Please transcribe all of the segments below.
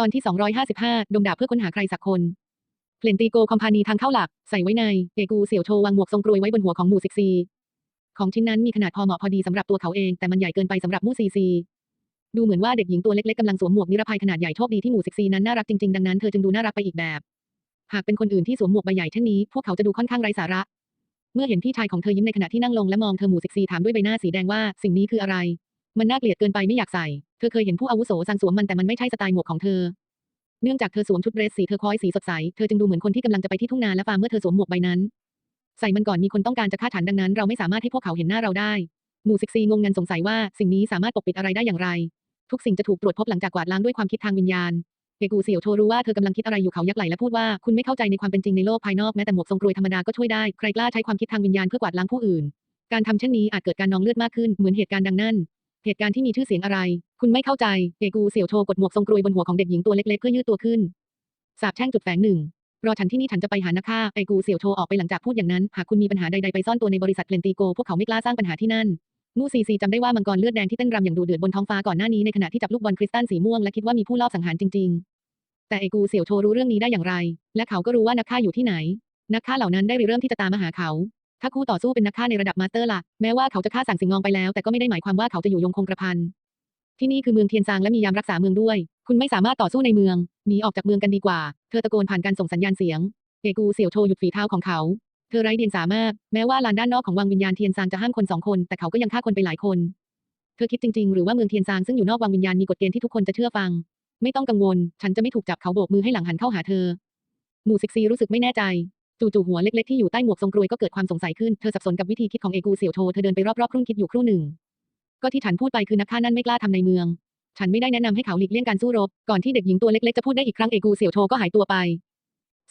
ตอนที่ 255ดมดาบเพื่อค้นหาใครสักคนเปลนตีโกคอมพานีทางเข้าหลัก ใส่ไว้ในเอกูเสี่ยวโชวางหมวกทรงกรวยไว้บนหัวของหมูซิกซีของชิ้นนั้นมีขนาดพอเหมาะพอดีสำหรับตัวเขาเองแต่มันใหญ่เกินไปสำหรับมูซีซีดูเหมือนว่าเด็กหญิงตัวเล็กๆกำลังสวมหมวกนิรภัยขนาดใหญ่โชคดีที่หมูซิกซีนั้นน่ารักจริงๆดังนั้นเธอจึงดูน่ารักไปอีกแบบ หากเป็นคนอื่นที่สวมหมวกใบใหญ่เช่นนี้ พวกเขาจะดูค่อนข้างไร้สาระ เมื่อเห็นพี่ชายของเธอยิ้มในขณะที่นั่งลงและมองเธอหมูซิกซีถามด้วยใบหน้าสีแดงว่าสิ่งนี้คืออะไร มันน่าเกลียดเกินไปไม่อยากใส่ เธอเคยเห็นผู้อาวุโสสั่งสวมมันแต่มันไม่ใช่สไตล์หมวกของเธอ เนื่องจากเธอสวมชุดเดรสสีเธอคอยสีสดใส เธอจึงดูเหมือนคนที่กำลังจะไปที่ทุ่งนาและฟาร์มเมื่อเธอสวมหมวกใบนั้น ใส่มันก่อนมีคนต้องการจะฆ่าฉันดังนั้น เราไม่สามารถให้พวกเขาเห็นหน้าเราได้ หมู่ซิกซีงงงันสงสัยว่าสิ่งนี้สามารถปกปิดอะไรได้อย่างไร ทุกสิ่งจะถูกตรวจพบหลังจากกวาดล้างด้วยความคิดทางวิญญาณเกกูเสี่ยวโทรู้ว่าเธอกำลังคิดอะไรอยู่เขายักไหลและพูดว่าคุณไม่เข้าใจในความเป็นจริงในโลกภายนอกแม้แต่หมวกทรงกรวยธรรมดาก็ช่วยได้ใครกล้าใช้ความคิดทางวิญญาณเพื่อกวาดล้างผู้อื่น การทำเช่นนี้อาจเกิดการนองเลือดมากขึ้นเหมือนเหตุการณ์ดังนั้น เหตุการณ์ที่มีชื่อเสียงอะไร คุณไม่เข้าใจเกกูเสี่ยวโทกดหมวกทรงกรวยบนหัวของเด็กหญิงตัวเล็กๆเพื่อยืดตัวขึ้น สาบแช่งจุดแฝงหนึ่ง รอฉันที่นี่ฉันจะไปหานักฆ่าไอกูเสี่ยวโทออกไปหลังจากพูดอย่างนั้น หากคุณมีปัญหาใดๆไปซ่อนตัวในบริษัทเพลนตีโก พวกเขาไม่กล้าสร้างปัญหาที่นั่น มูซีซีจำได้ว่ามังกรเลือดแดงที่เต้นรำอย่างดูเดือดบนท้องฟ้าก่อนหน้านี้ในขณะที่จับลูกบอลคริสตัลสีม่วงและคิดว่ามีผู้ลอบสังหารจริง ๆ แต่ไอกูเสี่ยวโทรู้เรื่องนี้ได้อย่างไร และเขาก็รู้ว่านักฆ่าอยู่ที่ไหน นักฆ่าเหล่านั้นได้ริเริ่มที่จะตามมาหาเขา ถ้าคู่ต่อสู้เป็นนักฆ่าในระดับมาสเตอร์ล่ะ แม้ว่าเขาจะฆ่าสั่งสิงงองไปแล้ว แต่ก็ไม่ได้หมายความว่าเขาจะอยู่ยงคงกระพัน ที่นี่คือเมืองเทียนซางและมียามรักษาเมืองด้วย คุณไม่สามารถต่อสู้ในเมือง หนีออกจากเมืองกันดีกว่า เธอตะโกนผ่านการส่งสัญญาณเสียง เอกูเสี่ยวโชหยุดฝีเท้าของเขา เธอไร้เดียงสามากแม้ว่าลานด้านนอกของวังวิญญาณเทียนซางจะห้ามคนสองคน แต่เขาก็ยังฆ่าคนไปหลายคน เธอคิดจริงๆ หรือว่าเมืองเทียนซางซึ่งอยู่นอกวังวิญญาณมีกฎเกณฑ์ที่ทุกคนจะเชื่อฟัง ไม่ต้องกังวล ฉันจะไม่ถูกจับเขาโบกมือให้หลังหันเข้าหาเธอ หมู่ซิกซีรู้สึกไม่แน่ใจ จู่ๆหัวเล็กๆที่อยู่ใต้หมวกทรงกรวยก็เกิดความสงสัยขึ้น เธอสับสนกับวิธีคิดของเอกูเสี่ยวโท เธอเดินไปรอบๆครุ่นคิดอยู่ครู่หนึ่ง ก็ที่ฉันพูดไปคือนักฆ่านั่นไม่กล้าทำในเมือง ฉันไม่ได้แนะนำให้เขาหลีกเลี่ยงการสู้รบ ก่อนที่เด็กหญิงตัวเล็กๆจะพูดได้อีกครั้งเอกูเสี่ยวโทก็หายตัวไป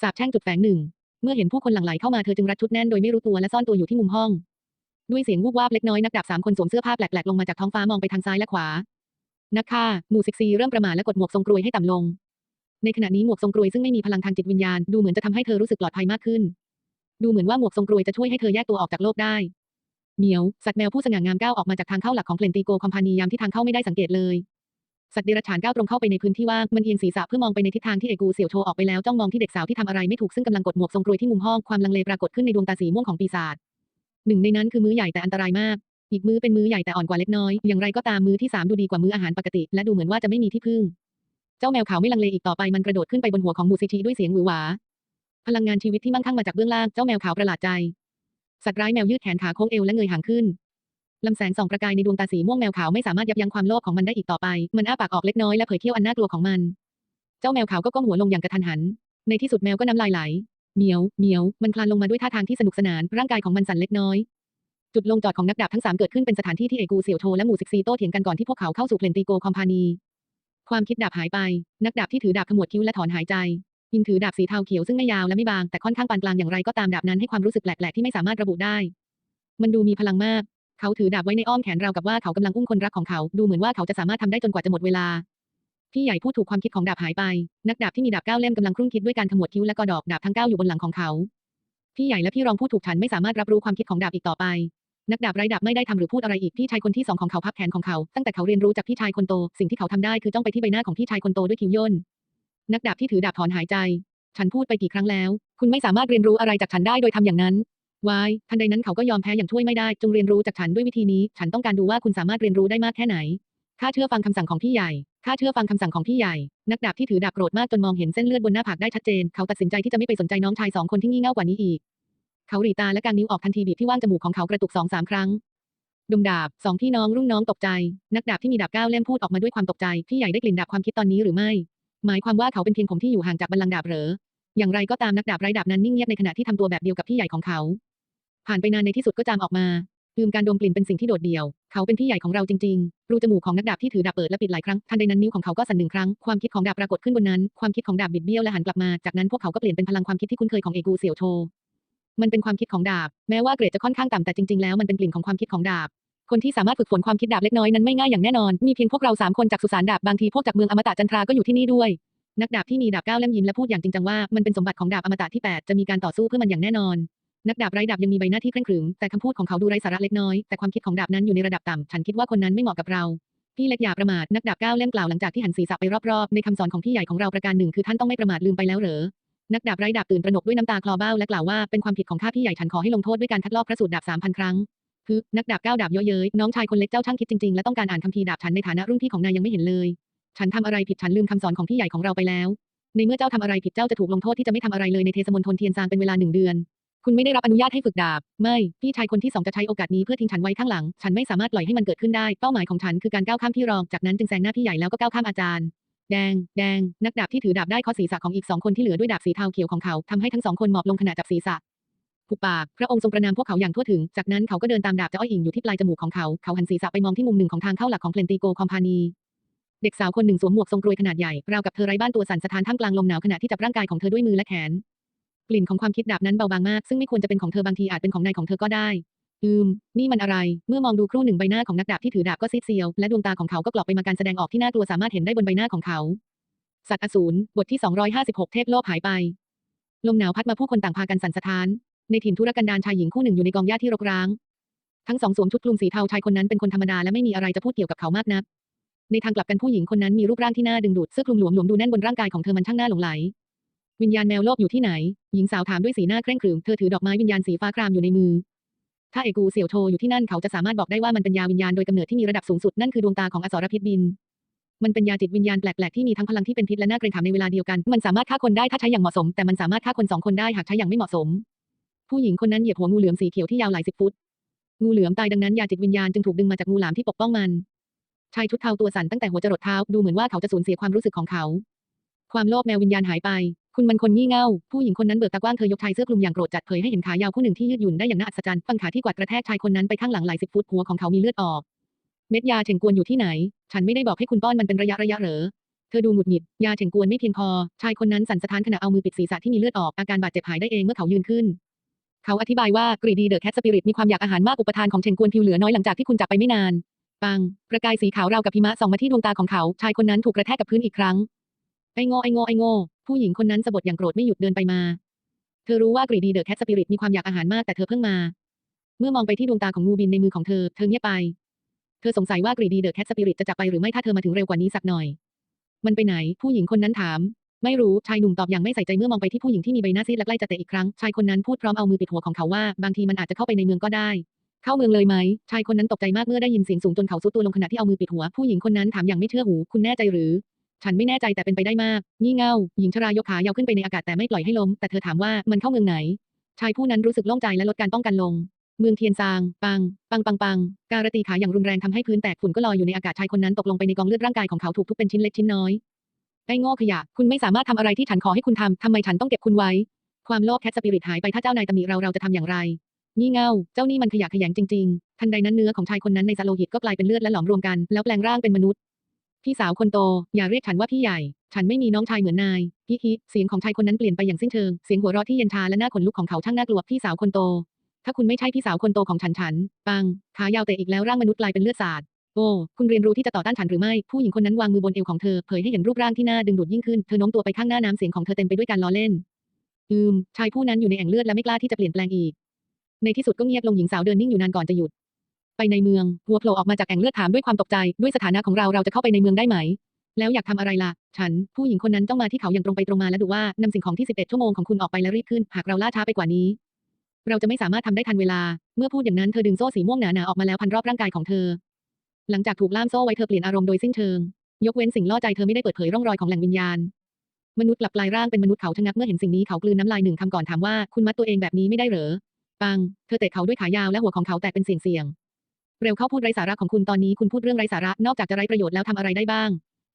สาบแช่งจุดแฝงหนึ่ง เมื่อเห็นผู้คนหลั่งไหลเข้ามาเธอจึงรัดชุดแน่นโดยไม่รู้ตัวและซ่อนตัวอยู่ที่มุมห้อง ด้วยเสียงวูบวาบเล็กน้อยนักดาบสามคนสวมเสื้อผ้าแปลกๆลงมาจากท้องฟ้ามองไปทางซ้ายและขวานักฆ่าหมู่ซิกซีเริ่มประมาทและกดหมวกทรงกรวยให้ต่ำลง ในขณะนี้หมวกทรงกรวยซึ่งไม่มีพลังทางจิตวิญญาณดูเหมือนจะทำให้เธอรู้สึกปลอดภัยมากขึ้น ดูเหมือนว่าหมวกทรงกรวยจะช่วยให้เธอแยกตัวออกจากโลกได้เหมียว สัตว์แมวผู้สง่างามก้าวออกมาจากทางเข้าหลักของเพลนตีโกคอมพานียามที่ทางเข้าไม่ได้สังเกตเลย สัตว์เดรัจฉานก้าวตรงเข้าไปในพื้นที่ว่างมันเอียงศีรษะเพื่อมองไปในทิศทางที่เอกูเสี่ยวโชออกไปแล้วจ้องมองที่เด็กสาวที่ทำอะไรไม่ถูกซึ่งกำลังกดหมวกทรงกรวยที่มุมห้องความลังเลปรากฏขึ้นในดวงตาสีม่วงของปีศาจหนึ่งในนั้นคือมื้อใหญ่แต่อันตรายมาก อีกมื้อเป็นมื้อใหญ่แต่อ่อนกว่าเล็กน้อย อย่างไรก็ตามมื้อที่สามดูดีกว่ามื้ออาหารปกติ และดูเหมือนว่าจะไม่มีที่พึ่ง เจ้าแมวขาวไม่ลังเลอีกต่อไปมันกระโดดขึ้นไปบนหัวของมูซิชิด้วยเสียงหวือหวา พลังงานชีวิตที่มั่งคั่งมาจากเบื้องล่างเจ้าแมวขาวประหลาดใจ สัตว์ร้ายแมวยืดแขนขาโค้งเอวและเงยหางขึ้นลำแสงส่องประกายในดวงตาสีม่วงแมวขาวไม่สามารถยับยั้งความโลภของมันได้อีกต่อไป มันอ้าปากออกเล็กน้อยและเผยเขี้ยวอันน่ากลัวของมัน เจ้าแมวขาวก็ก้มหัวลงอย่างกระทันหัน ในที่สุดแมวก็น้ำลายไหล เหมียว เหมียว มันคลานลงมาด้วยท่าทางที่สนุกสนาน ร่างกายของมันสั่นเล็กน้อย จุดลงจอดของนักดาบทั้งสามเกิดขึ้นเป็นสถานที่ที่เอกูเสี่ยวโทและหมู่ซิกซีโต้เถียงกันก่อนที่พวกเขาเข้าสู่เพลนตีโกคอมพานี ความคิดดาบหายไป นักดาบที่ถือดาบขมวดคิ้วและถอนหายใจ ยิงถือดาบสีเทาเขียวซึ่งไม่ยาวและไม่บางแต่ค่อนข้างปานกลางอย่างไรก็ตามดาบนั้นให้ความรู้สึกแปลกๆที่ไม่สามารถระบุได้ มันดูมีพลังมาก เขาถือดาบไว้ในอ้อมแขนราวกับว่าเขากำลังอุ้มคนรักของเขา ดูเหมือนว่าเขาจะสามารถทำได้จนกว่าจะหมดเวลา พี่ใหญ่พูดถูกความคิดของดาบหายไป นักดาบที่มีดาบเก้าเล่มกำลังครุ่นคิดด้วยการขมวดคิ้วและกอดอกดาบทั้งเก้าอยู่บนหลังของเขา พี่ใหญ่และพี่รองพูดถูกฉันไม่สามารถรับรู้ความคิดของดาบอีกต่อไป นักดาบไร้ดาบไม่ได้ทำหรือพูดอะไรอีกพี่ชายคนที่สองของเขาพับแขนของเขา ตั้งแต่เขาเรียนรู้จากพี่ชายคนโต สิ่งที่เขาทำได้คือจ้องไปที่ใบหน้าของพี่ชายคนโตด้วยคิ้วย่น นักดาบที่ถือดาบถอนหายใจ ฉันพูดไปกี่ครั้งแล้ว คุณไม่สามารถเรียนรู้อะไรจากฉันได้โดยทำอย่างนั้นวายทันใดนั้นเขาก็ยอมแพ้อย่างช่วยไม่ได้ จงเรียนรู้จากฉันด้วยวิธีนี้ ฉันต้องการดูว่าคุณสามารถเรียนรู้ได้มากแค่ไหนข้าเชื่อฟังคำสั่งของพี่ใหญ่ข้าเชื่อฟังคำสั่งของพี่ใหญ่ นักดาบที่ถือดาบโกรธมากจนมองเห็นเส้นเลือดบนหน้าผากได้ชัดเจน เขาตัดสินใจที่จะไม่ไปสนใจน้องชายสองคนที่งี่เง่ากว่านี้อีก เขาหรีตาและกางนิ้วออกทันทีบีบที่ว่างจมูกของเขากระตุกสองสามครั้งดมดาบสองพี่น้องรุ่นน้องตกใจ นักดาบที่มีดาบเก้าเล่มพูดออกมาด้วยความตกใจพี่ใหญ่ได้กลิ่นดาบความคิดตอนนี้หรือไม่ หมายความว่าเขาเป็นเพียงผมที่อยู่ห่างจากบัลลังก์ดาบเหรออย่างไรก็ตามนักดาบไร้ดาบนั้นนิ่งเงียบในขณะที่ทำตัวแบบเดียวกับพี่ใหญ่ของเขา ผ่านไปนานในที่สุดก็จามออกมาลืมการดมกลิ่นเป็นสิ่งที่โดดเดี่ยว เขาเป็นพี่ใหญ่ของเราจริงๆ รูจมูกของนักดาบที่ถือดาบเปิดและปิดหลายครั้ง ทันใดนั้นนิ้วของเขาก็สั่นหนึ่งครั้ง ความคิดของดาบปรากฏขึ้นบนนั้น ความคิดของดาบบิดเบี้ยวและหันกลับมา จากนั้นพวกเขาก็เปลี่ยนเป็นพลังความคิดที่คุ้นเคยของเอกูเสี่ยวโช มันเป็นความคิดของดาบ แม้ว่าเกรดจะค่อนข้างต่ำแต่จริงๆแล้วมันเป็นกลิ่นของความคิดของดาบ คนที่สามารถฝึกฝนความคิดดาบเล็กน้อยนั้นไม่ง่ายอย่างแน่นอน มีเพียงพวกเราสามคนจากสุสานดาบบางทีพวกจากเมืองอมตะจันทราก็อยู่ที่นี่ด้วย นักดาบที่มีดาบก้าวเล่มยิ้มและพูดอย่างจริงจังว่ามันเป็นสมบัติของดาบอมตะที่แปดจะมีการต่อสู้เพื่อมันอย่างแน่นอน นักดาบไร้ดาบยังมีใบหน้าที่เคร่งขรึมแต่คำพูดของเขาดูไร้สาระเล็กน้อยแต่ความคิดของดาบนั้นอยู่ในระดับต่ำฉันคิดว่าคนนั้นไม่เหมาะกับเราพี่เล็กอย่าประมาทนักดาบก้าวเล่มกล่าวหลังจากที่หันศีรษะไปรอบๆในคำสอนของพี่ใหญ่ของเราประการหนึ่งคือท่านต้องไม่ประมาทลืมไปแล้วเหรอ นักดาบไร้ดาบตื่นตระหนกด้วยน้ำตาคลอเบ้าและกล่าวว่าเป็นความผิดของข้าพี่ใหญ่ฉันขอให้ลงโทษด้วยการคัดลอกพระสูตรดาบสามพันครั้งคือนักดาบก้าวดาบเยอะเย้ยน้องชายคนเล็กเจ้าช่างคิดจริงๆและต้องการอ่านคำพีดาบฉันในฐานะรุ่นพี่ของนายยังไม่เห็นเลย ฉันทำอะไรผิดฉันลืมคำสอนของพี่ใหญ่ของเราไปแล้ว ในเมื่อเจ้าทำอะไรผิดเจ้าจะถูกลงโทษที่จะไม่ทำอะไรเลยในเทศมนทนเทียนซางเป็นเวลาหนึ่งเดือน คุณไม่ได้รับอนุญาตให้ฝึกดาบ ไม่ พี่ชายคนที่สองจะใช้โอกาสนี้เพื่อทิ้งฉันไว้ข้างหลัง ฉันไม่สามารถปล่อยให้มันเกิดขึ้นได้ เป้าหมายของฉันคือการก้าวข้ามพี่รอง จากนั้นจึงแซงหน้าพี่ใหญ่แล้วก็ก้าวข้ามอาจารย์ แดง แดง นักดาบที่ถือดาบได้ข้อศีรษะของอีกสองคนที่เหลือด้วยดาบสีเทาเขียวของเขาทำให้ทั้งสองคนหมอบลงขณะจับศีรษะหุบปาก พระองค์ทรงประนามพวกเขาอย่างทั่วถึง จากนั้นเขาก็เดินตามดาบจะอ้อยอิงอยู่ที่ปลายจมูกของเขา เขาหันศีรษะไปมองที่มุมหนึ่งของทางเข้าหลักของเพลนติโกคอมพานี เด็กสาวคนหนึ่งสวมหมวกทรงกรวยขนาดใหญ่ ราวกับเธอไร้บ้านตัวสั่นสะท้านท่ามกลางลมหนาวขณะที่จับร่างกายของเธอด้วยมือและแขน กลิ่นของความคิดดาบนั้นเบาบางมาก ซึ่งไม่ควรจะเป็นของเธอบางทีอาจเป็นของนายของเธอก็ได้ อืม นี่มันอะไร เมื่อมองดูครู่หนึ่งใบหน้าของนักดาบที่ถือดาบก็ซีดเซียว และดวงตาของเขาก็กลับไปมาการแสดงออกที่น่ากลัวสามารถเห็นได้บนใบหน้าของเขา สัตว์อสูร บทที่ 256 เทพโลภหายไป ลมหนาวพัดมาผู้คนต่างพากันสั่นสะท้าน ในถิ่นทุรกันดารชายหญิงคู่หนึ่งอยู่ในกองหญ้าที่รกร้าง ทั้งสองสวมชุดคลุมสีเทาชายคนนั้นเป็นคนธรรมดาและไม่มีอะไรจะพูดเกี่ยวกับเขามากนัก ในทางกลับกันผู้หญิงคนนั้นมีรูปร่างที่น่าดึงดูดเสื้อคลุมหลวมๆดูแน่นบนร่างกายของเธอมันช่างน่าหลงไหลวิญญาณแมวโลกอยู่ที่ไหน หญิงสาวถามด้วยสีหน้าเคร่งขรึม เธอถือดอกไม้วิญญาณสีฟ้าครามอยู่ในมือ ถ้าเอกูเสี่ยวโทอยู่ที่นั่นเขาจะสามารถบอกได้ว่ามันเป็นยาวิญญาณโดยกำเนิดที่มีระดับสูงสุดนั่นคือดวงตาของอสรพิษบิน มันเป็นยาจิตวิญญาณแปลกๆที่มีทั้งพลังที่เป็นพิษและน่าเกรงขามในเวลาเดียวกัน มันสามารถฆ่าคนได้ถ้าใช้อย่างเหมาะสม แต่มันสามารถฆ่าคนสองคนได้หากใช้อย่างไม่เหมาะสม ผู้หญิงคนนั้นเหยียบหัวงูเหลือมสีเขียวที่ยาวหลายสิบฟุต งูเหลือมตายดังนั้นยาจิตวิญญาณจึงถูกดึงมาจากงูหลามที่ปกป้องมัน ชายชุดเทาตัวสั่นตั้งแต่หัวจรดเท้าดูเหมือนว่าเขาจะสูญเสียความรู้สึกของเขา ความโลภแมววิญญาณหายไป คุณมันคนงี่เง่า ผู้หญิงคนนั้นเบิกตากว้างเธอยกชายเสื้อคลุมอย่างโกรธจัดเผยให้เห็นขายาวคู่หนึ่งที่ยืดหยุ่นได้อย่างน่าอัศจรรย์ฟังขาที่กวาดกระแทกชายคนนั้นไปข้างหลังหลายสิบฟุตหัวของเขามีเลือดออก เม็ดยาเฉ่งกวนอยู่ที่ไหน ฉันไม่ได้บอกให้คุณป้อนมันเป็นระยะระยะเหรอเธอดูหงุดหงิด ยาเฉ่งกวนไม่เพียงพอ ชายคนนั้นสั่นสะท้านขณะเอามือปิดศีรษะที่มีเลือดออกอาการบาดเจ็บหายได้เองเมื่อเขายืนขึ้น เขาอธิบายว่ากรีดีเดอะแคทสปิริตมีความอยากอาหารมากอุปทานของเฉ่งกวนผิวเหลือน้อยหลังจากที่คุณจากไปไม่นานปังประกายสีขาวราวกับหิมะส่องมาที่ดวงตาของเขา ชายคนนั้นถูกกระแทกกับพื้นอีกครั้งไอ้โง่ไอ้โง่ไอ้โง่ ผู้หญิงคนนั้นสะบัดอย่างโกรธไม่หยุดเดินไปมา เธอรู้ว่ากรีดีเดอะแคทสปิริตมีความอยากอาหารมากแต่เธอเพิ่งมา เมื่อมองไปที่ดวงตาของงูบินในมือของเธอ เธอเงียบไป เธอสงสัยว่ากรีดีเดอะแคทสปิริตจะจากไปหรือไม่ถ้าเธอมาถึงเร็วกว่านี้สักหน่อย มันไปไหน ผู้หญิงคนนั้นถาม ไม่รู้ ชายหนุ่มตอบอย่างไม่ใส่ใจเมื่อมองไปที่ผู้หญิงที่มีใบหน้าซีดและใกล้จะเตะอีกครั้ง ชายคนนั้นพูดพร้อมเอามือปิดหัวของเขาว่า บางทีมันอาจจะเข้าไปในเมืองก็ได้ เข้าเมืองเลยไหม ชายคนนั้นตกใจมากเมื่อได้ยินเสียงสูงจนเขาซุดตัวลงขณะที่เอามือปิดหัว ผู้หญิงคนนั้นถามอย่างไม่เชื่อหู คุณแน่ใจหรือ ฉันไม่แน่ใจแต่เป็นไปได้มาก งี่เง่า หญิงชรายกขายาวขึ้นไปในอากาศแต่ไม่ปล่อยให้ล้ม แต่เธอถามว่ามันเข้าเมืองไหน ชายผู้นั้นรู้สึกโล่งใจและลดการป้องกันลง เมืองเทียนซาง ปัง ปังปังปัง การตีขาอย่างรุนแรงทำให้พื้นแตกฝุ่นก็ลอยอยู่ในอากาศชายคนนั้นตกลงไปในกองเลือดร่างกายของเขาถูกทุบเป็นชิ้นเล็กชิ้นน้อย ไอ้โง่ขยะ คุณไม่สามารถทำอะไรที่ฉันขอให้คุณทำทำไมฉันต้องเก็บคุณไว้ ความโลภแคทสปิริตหายไปถ้าเจ้านายตำหนิเราเราจะทำอย่างไรงี่เง่า เจ้านี่มันขยะขยงจริง ๆ ทันใดนั้นเนื้อของชายคนนั้นในสโลหิตก็กลายเป็นเลือดและหลอมรวมกัน แล้วแปลงร่างเป็นมนุษย์ พี่สาวคนโต อย่าเรียกฉันว่าพี่ใหญ่ ฉันไม่มีน้องชายเหมือนนายฮิฮิเสียงของชายคนนั้นเปลี่ยนไปอย่างสิ้นเชิง เสียงหัวเราะที่เย็นชาและหน้าขนลุกของเขาช่างน่ากลัว พี่สาวคนโต ถ้าคุณไม่ใช่พี่สาวคนโตของฉันฉัน ปัง ขายาวแต่อีกแล้วร่างมนุษย์กลายเป็นเลือดสาด โอ้ คุณเรียนรู้ที่จะต่อต้านฉันหรือไม่ ผู้หญิงคนนั้นวางมือบนเอวของเธอ เผยให้เห็นรูปร่างที่น่าดึงดูดยิ่งขึ้น เธอโน้มตัวไปข้างหน้าน้ำเสียงของเธอเต็มไปด้วยการล้อเล่น อืม ชายผู้นั้นอยู่ในแอ่งเลือดและไม่กล้าที่จะเปลี่ยนแปลงอีก ในที่สุดก็เงียบลงหญิงสาวเดินนิ่งอยู่นานก่อนจะหยุด ไปในเมือง หัวโผล่ออกมาจากแอ่งเลือดถามด้วยความตกใจ ด้วยสถานะของเราเราจะเข้าไปในเมืองได้ไหม แล้วอยากทำอะไรล่ะ ฉัน ผู้หญิงคนนั้นจ้องมาที่เขาอย่างตรงไปตรงมาและดูว่านำสิ่งของที่ 11 ชั่วโมงของคุณออกไปและรีบขึ้น หากเราล่าช้าไปกว่านี้ เราจะไม่สามารถทำได้ทันเวลา เมื่อพูดอย่างนั้นเธอดึงโซ่สีม่วงหนาๆออกมาแล้วพันรอบร่างกายของเธอ หลังจากถูกล่ามโซ่ไว้เธอเปลี่ยนอารมณ์โดยสิ้นเชิง ยกเว้นสิ่งล่อใจเธอไม่ได้เปิดเผยร่องรอยของแหล่งวิญญาณมนุษย์กลับกลายร่างเป็นมนุษย์เขาชะงักเมื่อเห็นสิ่งนี้เขากลืนน้ำลายหนึ่งคำก่อนถามว่าคุณมัดตัวเองแบบนี้ไม่ได้เหรอ ปัง เธอเตะเขาด้วยขายาวและหัวของเขาแตกเป็นเสียงๆ เร็วเข้าพูดไร้สาระของคุณตอนนี้คุณพูดเรื่องไร้สาระ นอกจากจะไร้ประโยชน์แล้วทำอะไรได้บ้าง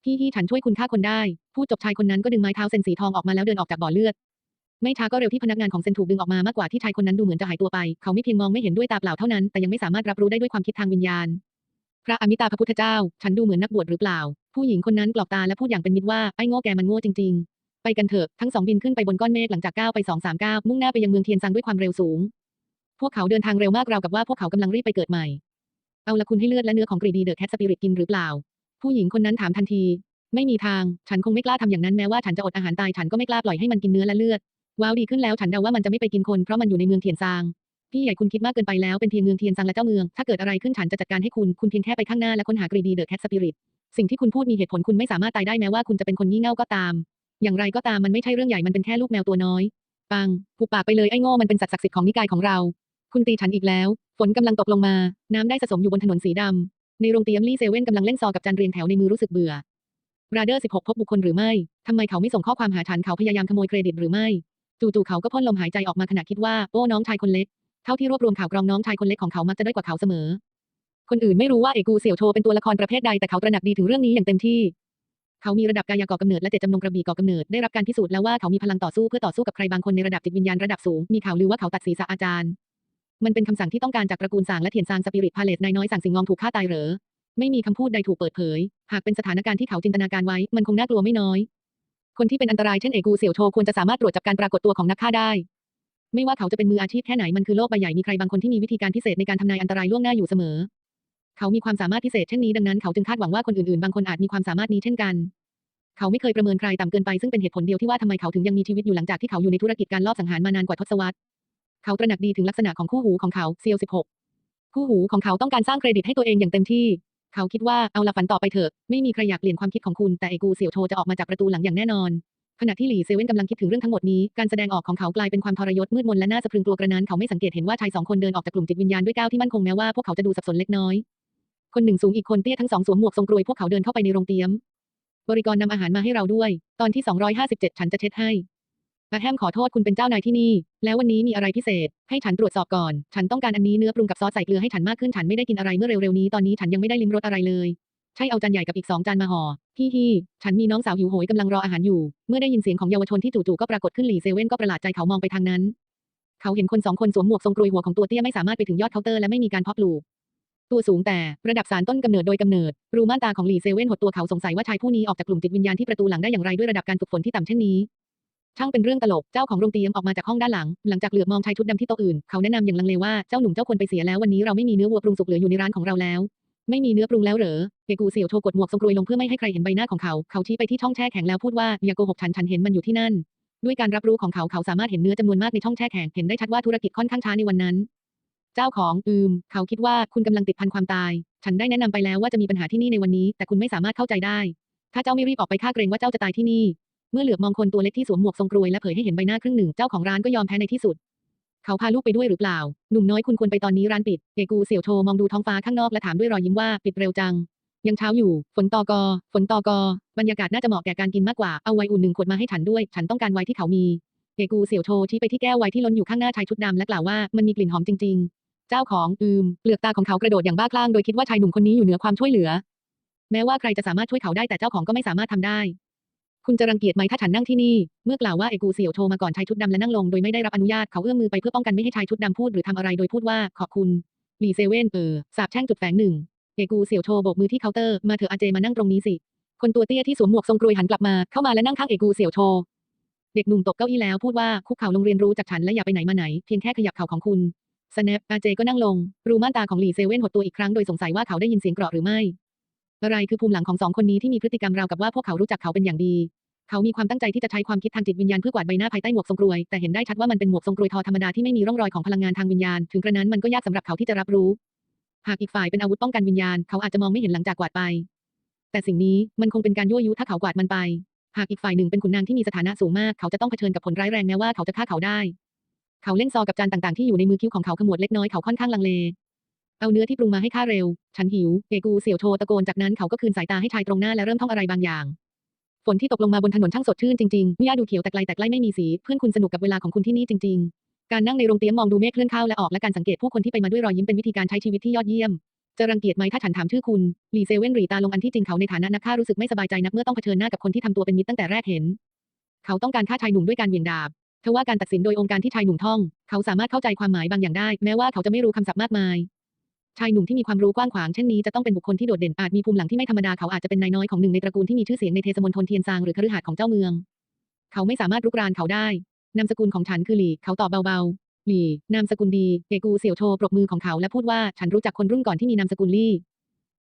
พี่ที่ฉันช่วยคุณฆ่าคนได้ พูดจบชายคนนั้นก็ดึงไม้เท้าเซนสีทองออกมาแล้วเดินออกจากบ่อเลือด ไม่ช้าก็เร็วที่พนักงานของเซนถูกดึงออกมามากกว่าที่ชายคนนั้นดูเหมือนจะหายตัวไป เขาไม่เพียงมองไม่เห็นด้วยตาเปล่าเท่านั้น แต่ยังไม่สามารถรับรู้ได้ด้วยความคิดทางวิญญาณ พระอมิตาพระพุทธเจ้า ฉันดูเหมือนนักบวชหรือเปล่า ผู้หญิงคนนั้นกรอกตาและพูดอย่างเป็นมิตรว่า ไอ้โง่แกมันโง่จริง ๆ ไปกันเถอะ ทั้งสองบินขึ้นไปบนก้อนเมฆหลังจากก้าวไปสองสามก้าวมุ่งหน้าไปยังเมืองเทียนซังด้วยความเร็วสูง พวกเขาเดินทางเร็วมากราวกับว่าพวกเขากำลังรีบไปเกิดใหม่ เอาละคุณให้เลือดและเนื้อของกรีดีเดอะแคทสปิริตกินหรือเปล่า ผู้หญิงคนนั้นถามทันที ไม่มีทาง ฉันคงไม่กล้าทำอย่างนั้นแม้ว่าฉันจะอดอาหารตายฉันก็ไม่กล้าปล่อยให้มันกินเนื้อและเลือด ว้าวดีขึ้นแล้วฉันเดาว่ามันจะไม่ไปกินคนเพราะมันอยู่ในเมืองเทียนซาง พี่ใหญ่คุณคิดมากเกินไปแล้วเป็นเพียงเมืองเทียนซังและเจ้าเมือง ถ้าเกิดอะไรขึ้นฉันจะจัดการให้คุณคุณเพียงแค่ไปข้างหน้าและค้นหากรีดีเดอะแคทสปิริตสิ่งที่คุณพูดมีเหตุผลคุณไม่สามารถตายได้แม้ว่าคุณจะเป็นคนงี่เง่าก็ตาม อย่างไรก็ตามมันไม่ใช่เรื่องใหญ่มันเป็นแค่ลูกแมวตัวน้อย ปังหุบปากไปเลยไอ้โง่มันเป็นสัตว์ศักดิ์สิทธิ์ของนิกายของเรา คุณตีฉันอีกแล้ว ฝนกำลังตกลงมา น้ำได้สะสมอยู่บนถนนสีดำ ในโรงเตียมลี่เซเว่นกำลังเล่นซอกับจันเรียงแถวในมือรู้สึกเบื่อราเดอร์16พบบุคคลหรือไม่ ทำไมเขาไม่ส่งข้อความหาฉันเขาพยายามขโมยเครดิตหรือไม่ จู่ๆเขาก็พ่นลมหายใจออกมาขณะคิดว่า โอ้น้องชายคนเล็ก เท่าที่รวบรวมข่าวกรองน้องชายคนเล็กของเขามักจะด้อยกว่าเขาเสมอ คนอื่นไม่รู้ว่าเอกูเสี่ยวโชเป็นตัวละครประเภทใดแต่เขาตระหนักดีถึงเรื่องนี้อย่างเต็มที่ เขามีระดับกายก่อกำเนิดและเจตจำนงกระบี่ก่อกำเนิดได้รับการพิสูจน์แล้วว่าเขามีพลังต่อสู้เพื่อต่อสู้กับใครบางคนในระดับจิตวิญญาณระดับสูง มีข่าวลือว่าเขาตัดศีรษะอาจารย์ มันเป็นคำสั่งที่ต้องการจากตระกูลสางและเทียนซางสปิริตพาเลตนายน้อยสั่งสิงงองถูกฆ่าตายเหรอ ไม่มีคำพูดใดถูกเปิดเผย หากเป็นสถานการณ์ที่เขาจินตนาการไว้ มันคงน่ากลัวไม่น้อย คนที่เป็นอันตรายเช่นเอกูเสี่ยวโชควรจะสามารถตรวจจับการปรากฏตัวของนักฆ่าได้ ไม่ว่าเขาจะเป็นมืออาชีพแค่ไหนมันคือโลกใบใหญ่มีใครบางคนที่มีวิธีการพิเศษในการทำนายอันตรายล่วงหน้าอยู่เสมอ เขามีความสามารถพิเศษเช่นนี้ดังนั้นเขาจึงคาดหวังว่าคนอื่นๆบางคนอาจมีความสามารถนี้เช่นกันเขาไม่เคยประเมินใครต่ำเกินไปซึ่งเป็นเหตุผลเดียวที่ว่าทำไมเขาถึงยังมีชีวิตอยู่หลังจากที่เขาอยู่ในธุรกิจการลอบสังหารมานานกว่าทศวรรษ เขาตระหนักดีถึงลักษณะของคู่หูของเขาเซียว16คู่หูของเขาต้องการสร้างเครดิตให้ตัวเองอย่างเต็มที่ เขาคิดว่าเอาละฝันต่อไปเถอะ ไม่มีใครอยากเปลี่ยนความคิดของคุณ แต่เอกูเสี่ยวโชจะออกมาจากประตูหลังอย่างแน่นอน ขณะที่หลี่เซเว่นกำลังคิดถึงเรื่องทั้งหมดนี้ การแสดงออกของเขากลายเป็นความทรยศมืดมนและน่าสะพรึงกลัวกระนั้น เขาไม่สังเกตเห็นว่าชายสองคนเดินออกจากกลุ่มจิตวิญญาณด้วยก้าวที่มั่นคงแม้ว่าพวกเขาจะดูสับสนเล็กน้อย คนหนึ่งสูงอีกคนเตี้ยทั้งสองสวมหมวกทรงกรวยพวกเขาเดินเข้าไปในโรงเตรียม บริกรนำอาหารมาให้เราด้วย ตอนที่ 257 ฉันจะเช็ดให้ อาแฮมขอโทษคุณเป็นเจ้านายที่นี่ แล้ววันนี้มีอะไรพิเศษ ให้ฉันตรวจสอบก่อน ฉันต้องการอันนี้เนื้อปรุงกับซอสใส่เกลือให้ฉันมากขึ้น ฉันไม่ได้กินอะไรเมื่อเร็วๆนี้ ตอนนี้ฉันยังไม่ได้ลิ้มรสอะไรเลย ใช่เอาจานใหญ่กับอีกสองจานมาห่อฮิฮิฉันมีน้องสาวหิวโหยกำลังรออาหารอยู่ เมื่อได้ยินเสียงของเยาวชนที่จู่ๆก็ปรากฏขึ้นหลีเซเว่นก็ประหลาดใจเขามองไปทางนั้น เขาเห็นคนสองคนสวมหมวกทรงกรวยหัวของตัวเตี้ยไม่สามารถไปถึงยอดเคาน์เตอร์และไม่มีการเพาะปลูกตัวสูงแต่ระดับสารต้นกำเนิดโดยกำเนิด รูม่านตาของหลีเซเว่นหดตัวเขาสงสัยว่าชายผู้นี้ออกจากกลุ่มจิตวิญญาณที่ประตูหลังได้อย่างไรด้วยระดับการฝึกฝนที่ต่ำเช่นนี้ ช่างเป็นเรื่องตลก เจ้าของโรงเตรียมออกมาจากห้องด้านหลัง หลังจากเหลือบมองชายชุดดำที่โต๊ะอื่น เขาแนะนำอย่างลังเลว่า เจ้าหนุ่มเจ้าควรไปเสียแล้ววันนี้เราไม่มีเนื้อวัวปรุงสุกเหลืออยู่ในร้านของเราแล้ว ไม่มีเนื้อปรุงแล้วเหรอ เกกูเสี่ยวโชกดหมวกทรงกรวยลงเพื่อไม่ให้ใครเห็นใบหน้าของเขา เขาชี้ไปที่ช่องแช่แข็งแล้วพูดว่าอย่าโกหกฉันฉันเห็นมันอยู่ที่นั่น ด้วยการรับรู้ของเขาเขาสามารถเห็นเนื้อจำนวนมากในช่องแช่แข็ง เห็นได้ชัดว่าธุรกิจค่อนข้างช้าในวันนั้น เจ้าของอืม เขาคิดว่าคุณกำลังติดพันความตาย ฉันได้แนะนำไปแล้วว่าจะมีปัญหาที่นี่ในวันนี้ แต่คุณไม่สามารถเข้าใจได้ ถ้าเจ้าไม่รีบออกไปข้าเกรงว่าเจ้าจะตายที่นี่ เมื่อเหลือบมองคนตัวเล็กที่สวมหมวกทรงกรวยและเผยให้เห็นใบหน้าครึ่งหนึ่งเจ้าของร้านก็ยอมแพ้ในที่สุด เขาพาลูกไปด้วยหรือเปล่า หนุ่มน้อยคุณควรไปตอนนี้ร้านปิดเกกูเสี่ยวโชมองดูท้องฟ้าข้างนอกและถามด้วยรอยยิ้มว่าปิดเร็วจัง ยังเช้าอยู่ ฝนตอกอ ฝนตอกอ บรรยากาศน่าจะเหมาะแก่การกินมากกว่าเอาไวน์อุ่นหนึ่งขวดมาให้ฉันด้วย ฉันต้องการไวน์ที่เขามีเกกูเสี่ยวโชชี้ไปที่แก้วไวน์ที่ล้นอยู่ข้างหน้าชายชุดดำและกล่าวว่ามันมีกลิ่นหอมจริง ๆ เจ้าของอืมเปลือกตาของเขากระโดดอย่างบ้าคลั่งโดยคิดว่าชายหนุ่มคนนี้อยู่เหนือความช่วยเหลือ แม้ว่าใครจะสามารถช่วยเขาได้แต่เจ้าของก็ไม่สามารถทำได้ คุณจะรังเกียจไหมถ้าฉันนั่งที่นี่ เมื่อกล่าวว่าเอกูเสี่ยวโชมาก่อนชายชุดดำและนั่งลงโดยไม่ได้รับอนุญาตเขาเอื้อมมือไปเพื่อป้องกันไม่ให้ชายชุดดำพูดหรือทำอะไรโดยพูดว่าขอบคุณหลีเซเว่นเออสาบแช่งจุดแฝงหนึ่งเอกูเสี่ยวโชโบกมือที่เคาน์เตอร์มาเถอะอาเจมานั่งตรงนี้สิ คนตัวเตี้ยที่สวมหมวกทรงกรวยหันกลับมาเข้ามาและนั่งข้างเอกูเสี่ยวโชเด็กหนุ่มตกเก้าอี้แล้วพูดว่าคุกเข่าลงเรียนรู้จากฉันและอย่าไปไหนมาไหนเพียงแค่ขยับเข่าของคุณสแนปอาเจก็นั่งลงรูม่านตาของหลีเซเว่นหดตัวอีกครั้งโดยสงสัยว่าเขาได้ยินเสียงกราะหรือไม่ อะไรคือภูมิหลังของสองคนนี้ที่มีพฤติกรรมราวกับว่าพวกเขารู้จักเขาเป็นอย่างดี เขามีความตั้งใจที่จะใช้ความคิดทางจิตวิญญาณเพื่อกวาดใบหน้าภายใต้หมวกทรงกรวย แต่เห็นได้ชัดว่ามันเป็นหมวกทรงกรวยทอธรรมดาที่ไม่มีร่องรอยของพลังงานทางวิญญาณ ถึงกระนั้นมันก็ยากสำหรับเขาที่จะรับรู้ หากอีกฝ่ายเป็นอาวุธป้องกันวิญญาณ เขาอาจจะมองไม่เห็นหลังจากกวาดไป แต่สิ่งนี้มันคงเป็นการยั่วยุถ้าเขากวาดมันไป หากอีกฝ่ายหนึ่งเป็นขุนนางที่มีสถานะสูงมาก เขาจะต้องเผชิญกับผลร้ายแรงแม้ว่าเขาจะฆ่าเขาได้ เขาเล่นซอกับจานต่างๆที่อยู่ในมือคิ้วของเขาขมวดเล็กน้อยเขาค่อนข้างลังเล เอาเนื้อที่ปรุงมาให้ข้าเร็ว ฉันหิวเกกูเสี่ยวโชตะโกนจากนั้นเขาก็คืนสายตาให้ชายตรงหน้าและเริ่มท่องอะไรบางอย่าง ฝนที่ตกลงมาบนถนนช่างสดชื่นจริงๆหญ้าดูเขียวแต่ไกลแต่ใกล้ไม่มีสี เพื่อนคุณสนุกกับเวลาของคุณที่นี่จริง ๆ การนั่งในโรงเตี๊ยมมองดูเมฆเคลื่อนเข้าและออกและการสังเกตผู้คนที่ไปมาด้วยรอยยิ้มเป็นวิธีการใช้ชีวิตที่ยอดเยี่ยม จะรังเกียจไหมถ้าฉันถามชื่อคุณหลีเซเว่นหรีตาลงอันที่จริงเขาในฐานะนักฆ่ารู้สึกไม่สบายใจนักเมื่อต้องเผชิญหน้ากับคนที่ทำตัวเป็นมิตรตั้งแต่แรกเห็น เขาต้องการฆ่าชายหนุ่มด้วยการเหวี่ยงดาบทว่าการตัดสินโดยองค์การที่ชายหนุ่มท่อง เขาสามารถเข้าใจความหมายบางอย่างได้ แม้ว่าเขาจะไม่รู้คำศัพท์มากมาย ชายหนุ่มที่มีความรู้กว้างขวางเช่นนี้จะต้องเป็นบุคคลที่โดดเด่นอาจมีภูมิหลังที่ไม่ธรรมดาเขาอาจจะเป็นนายน้อยของหนึ่งในตระกูลที่มีชื่อเสียงในเทศมณฑลเทียนซางหรือคฤหาสน์ของเจ้าเมือง เขาไม่สามารถรุกรานเขาได้นามสกุลของฉันคือหลี่เขาตอบเบาๆหลี่นามสกุลดีเกกูเสี่ยวโชปรบมือของเขาและพูดว่าฉันรู้จักคนรุ่นก่อนที่มีนามสกุลลี่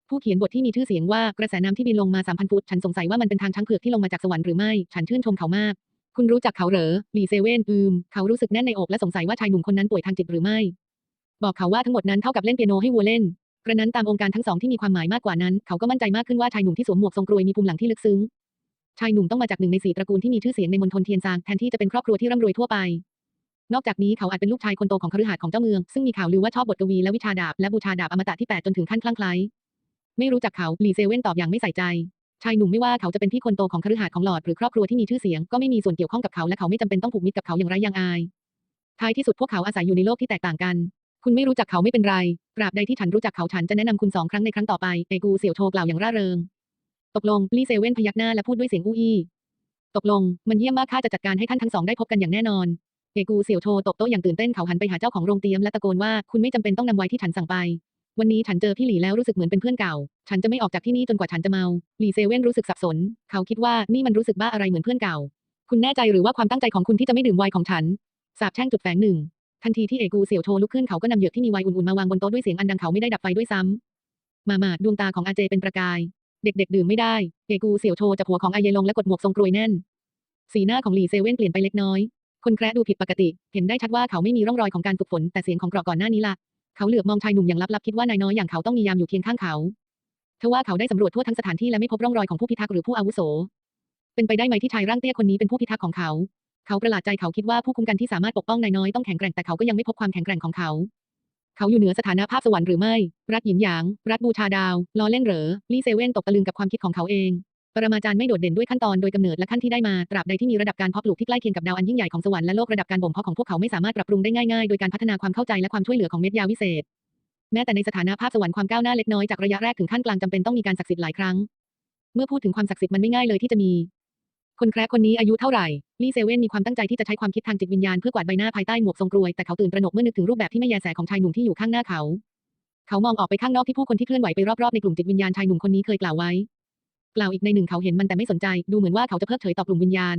ผู้เขียนบทที่มีชื่อเสียงว่ากระแสน้ำที่บินลงมาสามพันฟุต ฉันสงสัยว่ามันเป็นทางช้างเผือกที่ลงมาจากสวรรค์หรือไม่ ฉันชื่นชมเขามาก คุณรู้จักเขาเหรอหลีเซเว่นอืม เขารู้สึกแน่นในอกและสงสัยว่าชายหนุ่มคนนั้นป่วยทางจิตหรือไม่ บอกเขาว่าทั้งหมดนั้นเท่ากับเล่นเปียโนให้วัวเล่น กระนั้นตามองค์การทั้งสองที่มีความหมายมากกว่านั้น เขาก็มั่นใจมากขึ้นว่าชายหนุ่มที่สวมหมวกทรงกรวยมีภูมิหลังที่ลึกซึ้ง ชายหนุ่มต้องมาจากหนึ่งในสี่ตระกูลที่มีชื่อเสียงในมณฑลเทียนซางแทนที่จะเป็นครอบครัวที่ร่ำรวยทั่วไป นอกจากนี้เขาอาจเป็นลูกชายคนโตของคฤหาสน์ของเจ้าเมือง ซึ่งมีข่าวลือว่าชอบบทกวีและวิชาดาบและบูชาดาบอมตะที่แปดจนถึงขั้นคลั่งไคล้ไม่รู้จักเขาหลีเซเว่นตอบอย่างไม่ใส่ใจชายหนุ่มไม่ว่าเขาจะเป็นพี่คนโตของคฤหาสน์ของหลอดหรือครอบครัวที่มีชื่อเสียงก็ไม่มีส่วนเกี่ยวข้องกับเขาและเขาไม่จำเป็นต้องผูกมิตรกับเขาอย่างไรอย่างอาย ท้ายที่สุดพวกเขาอาศัยอยู่ในโลกที่แตกต่างกัน คุณไม่รู้จักเขาไม่เป็นไร ตราบใดที่ฉันรู้จักเขาฉันจะแนะนำคุณสองครั้งในครั้งต่อไปเอกูเสี่ยวโทกล่าวอย่างร่าเริง ตกลงลี่เซเว่นพยักหน้าและพูดด้วยเสียงอู้อี้ตกลง มันเยี่ยมมากข้าจะจัดการให้ท่านทั้งสองได้พบกันอย่างแน่นอนเอกูเสี่ยวโทตบโต๊ะอย่างตื่นเต้นเขาหันไปหาเจ้าของโรงเตรียมและตะโกนว่าคุณไม่จำเป็นต้องนำไว้ที่ฉันสั่งไป วันนี้ฉันเจอพี่หลีแล้วรู้สึกเหมือนเป็นเพื่อนเก่า ฉันจะไม่ออกจากที่นี่จนกว่าฉันจะเมาหลีเซเว่นรู้สึกสับสน เขาคิดว่านี่มันรู้สึกบ้าอะไรเหมือนเพื่อนเก่า คุณแน่ใจหรือว่าความตั้งใจของคุณที่จะไม่ดื่มไวน์ของฉันสาบแช่งจุดแฝงหนึ่ง ทันทีที่เอกูเสี่ยวโทลุกขึ้นเขาก็นำเหยือกที่มีไวน์อุ่นๆมาวางบนโต๊ะด้วยเสียงอันดังเขาไม่ได้ดับไฟด้วยซ้ำมามาดวงตาของอาเจเป็นประกาย เด็กๆ ดื่มไม่ได้เอกูเสี่ยวโทจับหัวของอาเยลงและกดหมวกทรงกรวยแน่น สีหน้าของหลี่เซเว่นเปลี่ยนไปเล็กน้อย คนแคระดูผิดปกติ เห็นได้ชัดว่าเขาไม่มีร่องรอยของการฝึกฝนแต่เสียงของเกราะก่อนหน้านี้ล่ะเขาเหลือบมองชายหนุ่มอย่างลับๆคิดว่านายน้อยอย่างเขาต้องมียามอยู่เคียงข้างเขาทว่าเขาได้สำรวจทั่วทั้งสถานที่และไม่พบร่องรอยของผู้พิทักษ์หรือผู้อาวุโส เป็นไปได้ไหมที่ชายร่างเตี้ยคนนี้เป็นผู้พิทักษ์ของเขา เขาประหลาดใจเขาคิดว่าผู้คุมกันที่สามารถปกป้องนายน้อยต้องแข็งแกร่งแต่เขาก็ยังไม่พบความแข็งแกร่งของเขา เขาอยู่เหนือสถานะภาพสวรรค์หรือไม่ รัฐหยินหยาง รัฐบูชาดาว ล้อเล่นเหรอ ลี่เซเว่นตกตะลึงกับความคิดของเขาเอง ปรมาจารย์ไม่โดดเด่นด้วยขั้นตอนโดยกำเนิดและขั้นที่ได้มา ตราบใดที่มีระดับการเพาะปลูกที่ใกล้เคียงกับดาวอันยิ่งใหญ่ของสวรรค์และโลกระดับการบ่มเพาะของพวกเขาไม่สามารถปรับปรุงได้ง่ายๆ โดยการพัฒนาความเข้าใจและความช่วยเหลือของเม็ดยาวิเศษ แม้แต่ในสถานะภาพสวรรค์ความก้าวหน้าเล็กน้อยจากระยะแรกถึงขั้นกลางจำเป็นต้องมีการศักดิ์สิทธิ์หลายครั้งเมื่อพูดถึงความศักดิ์สิทธิ์มันไม่ง่ายเลยที่จะมี คนแคร์คนนี้อายุเท่าไหร่ ลี่เซเว่นมีความตั้งใจที่จะใช้ความคิดทางจิตวิญญาณเพื่อกวาดใบหน้าภายใต้หมวกทรงกรวย แต่เขาตื่นตระหนกเมื่อนึกถึงรูปแบบที่ไม่แยแสของชายหนุ่มที่อยู่ข้างหน้าเขา เขามองออกไปข้างนอกที่ผู้คนที่เคลื่อนไหวไปรอบๆในกลุ่มจิตวิญญาณชายหนุ่มคนนี้เคยกล่าวไว้ กล่าวอีกในหนึ่งเขาเห็นมันแต่ไม่สนใจ ดูเหมือนว่าเขาจะเพิกเฉยต่อกลุ่มวิญญาณ